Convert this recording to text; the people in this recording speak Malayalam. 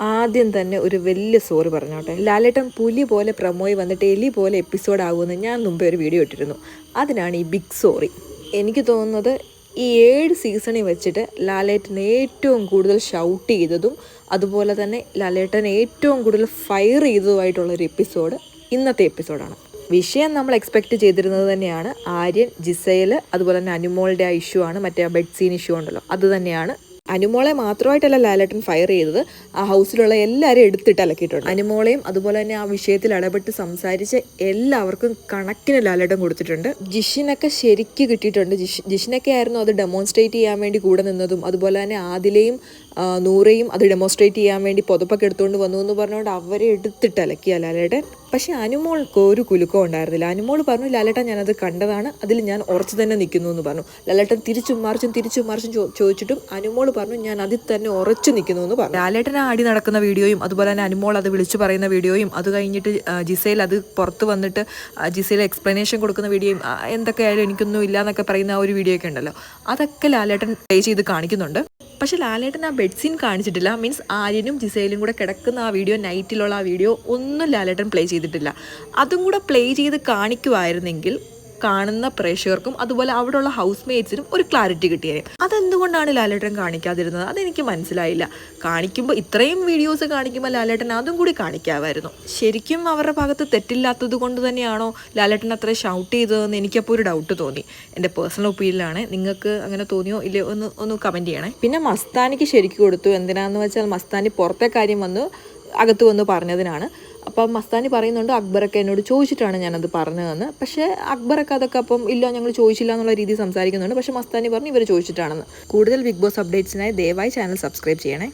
ആദ്യം തന്നെ ഒരു വലിയ സോറി പറഞ്ഞോട്ടെ. ലാലേട്ടൻ പുലി പോലെ പ്രമോയി വന്നിട്ട് എലി പോലെ എപ്പിസോഡ് ആകുമെന്ന് ഞാൻ മുമ്പേ ഒരു വീഡിയോ ഇട്ടിരുന്നു. അതിനാണ് ഈ ബിഗ് സോറി എനിക്ക് തോന്നുന്നത് ഈ ഏഴ് സീസണിൽ വെച്ചിട്ട് ലാലേട്ടൻ ഏറ്റവും കൂടുതൽ ഷൗട്ട് ചെയ്തതും അതുപോലെ തന്നെ ലാലേട്ടൻ ഏറ്റവും കൂടുതൽ ഫയർ ചെയ്തതുമായിട്ടുള്ളൊരു എപ്പിസോഡ് ഇന്നത്തെ എപ്പിസോഡാണ് വിഷയം നമ്മൾ എക്സ്പെക്റ്റ് ചെയ്തിരുന്നത് തന്നെയാണ് ആര്യൻ ജിസയിൽ അതുപോലെ തന്നെ അനുമോളുടെ ആ ഇഷ്യൂ ആണ് മറ്റേ ആ ബെഡ് സീൻ ഇഷ്യൂ ഉണ്ടല്ലോ. അത് തന്നെയാണ് അനുമോളെ മാത്രമായിട്ടല്ല ലാലേട്ടൻ ഫയർ ചെയ്തത്. ആ ഹൗസിലുള്ള എല്ലാവരെയും എടുത്തിട്ട് അലക്കിയിട്ടുണ്ട്. അനുമോളെയും അതുപോലെ തന്നെ ആ വിഷയത്തിൽ ഇടപെട്ട് സംസാരിച്ച് എല്ലാവർക്കും കണക്കിന് ലാലേട്ടൻ കൊടുത്തിട്ടുണ്ട്. ജിഷിനൊക്കെ ശരിക്ക് കിട്ടിയിട്ടുണ്ട്. ജിഷ് ജിഷിനൊക്കെ ആയിരുന്നു അത് ഡെമോൺസ്ട്രേറ്റ് ചെയ്യാൻ വേണ്ടി കൂടെ നിന്നതും അതുപോലെ തന്നെ ആദിലയും നൂറയും അത് ഡെമോൺസ്ട്രേറ്റ് ചെയ്യാൻ വേണ്ടി പുതപ്പൊക്കെ എടുത്തുകൊണ്ട് വന്നു എന്ന് പറഞ്ഞുകൊണ്ട് അവരെ എടുത്തിട്ട് അലക്കിയ ലാലേട്ടൻ. പക്ഷെ അനുമോൾക്ക് ഒരു കുലുക്കം ഉണ്ടായിരുന്നില്ല. അനുമോൾ പറഞ്ഞു ലാലേട്ടൻ ഞാനത് കണ്ടതാണ്. അതിൽ ഞാൻ ഉറച്ചു തന്നെ നിൽക്കുന്നു എന്ന് പറഞ്ഞു. ലാലേട്ടൻ തിരിച്ചും മറിച്ചും തിരിച്ചും മറിച്ചും ചോദിച്ചിട്ടും അനുമോൾ പറഞ്ഞു ഞാൻ അതിൽ തന്നെ ഉറച്ചു നിൽക്കുന്നു എന്ന് പറഞ്ഞു. ലാലേട്ടൻ ആടി നടക്കുന്ന വീഡിയോയും അതുപോലെ തന്നെ അനുമോൾ അത് വിളിച്ചു പറയുന്ന വീഡിയോയും അത് കഴിഞ്ഞിട്ട് ജിസയിൽ അത് പുറത്ത് വന്നിട്ട് ജിസയിൽ എക്സ്പ്ലനേഷൻ കൊടുക്കുന്ന വീഡിയോയും എന്തൊക്കെയായാലും എനിക്കൊന്നും ഇല്ല എന്നൊക്കെ പറയുന്ന ആ ഒരു വീഡിയോ ഒക്കെ ഉണ്ടല്ലോ. അതൊക്കെ ലാലേട്ടൻ പ്ലേ ചെയ്ത് കാണിക്കുന്നുണ്ട്. പക്ഷെ ലാലേട്ടൻ ആ ബെഡ് സീൻ കാണിച്ചിട്ടില്ല. മീൻസ് ആര്യനും ജിസയിലും കൂടെ കിടക്കുന്ന ആ വീഡിയോ നൈറ്റിലുള്ള ആ വീഡിയോ ഒന്നും ലാലേട്ടൻ പ്ലേ ചെയ്തിട്ടില്ല. അതും കൂടെ പ്ലേ ചെയ്ത് കാണിക്കുമായിരുന്നെങ്കിൽ കാണുന്ന പ്രേക്ഷകർക്കും അതുപോലെ അവിടെയുള്ള ഹൗസ് മേറ്റ്സിനും ഒരു ക്ലാരിറ്റി കിട്ടിയേനെ. അതെന്തുകൊണ്ടാണ് ലാലേട്ടൻ കാണിക്കാതിരുന്നത്? അതെനിക്ക് മനസ്സിലായില്ല. കാണിക്കുമ്പോൾ ഇത്രയും വീഡിയോസ് കാണിക്കുമ്പോൾ ലാലേട്ടൻ അതും കൂടി കാണിക്കാമായിരുന്നു. ശരിക്കും അവരുടെ ഭാഗത്ത് തെറ്റില്ലാത്തത് കൊണ്ട് തന്നെയാണോ ലാലേട്ടൻ അത്ര ഷൗട്ട് ചെയ്തതെന്ന് എനിക്കപ്പോൾ ഒരു ഡൗട്ട് തോന്നി. എന്റെ പേഴ്സണൽ ഒപ്പീനിയനാണ് നിങ്ങൾക്ക് അങ്ങനെ തോന്നിയോ ഇല്ലയോ ഒന്ന് ഒന്ന് കമന്റ് ചെയ്യണേ. പിന്നെ മസ്താനിക്ക് ശരിക്കും കൊടുത്തു. എന്തിനാന്ന് വെച്ചാൽ മസ്താനി പുറത്തെ കാര്യം വന്ന് അകത്ത് വന്ന് പറഞ്ഞതിനാണ്. അപ്പം മസ്താനി പറയുന്നുണ്ട് അക്ബറൊക്കെ എന്നോട് ചോദിച്ചിട്ടാണ് ഞാനത് പറഞ്ഞതെന്ന്. പക്ഷേ അക്ബറൊക്കെ അതൊക്കെ അപ്പം ഇല്ല ഞങ്ങൾ ചോദിച്ചില്ല എന്നുള്ള രീതിയിൽ സംസാരിക്കുന്നുണ്ട്. പക്ഷേ മസ്താനി പറഞ്ഞു ഇവർ ചോദിച്ചിട്ടാണെന്ന്. കൂടുതൽ ബിഗ് ബോസ് അപ്ഡേറ്റ്സിനായി ദയവായി ചാനൽ സബ്സ്ക്രൈബ് ചെയ്യണേ.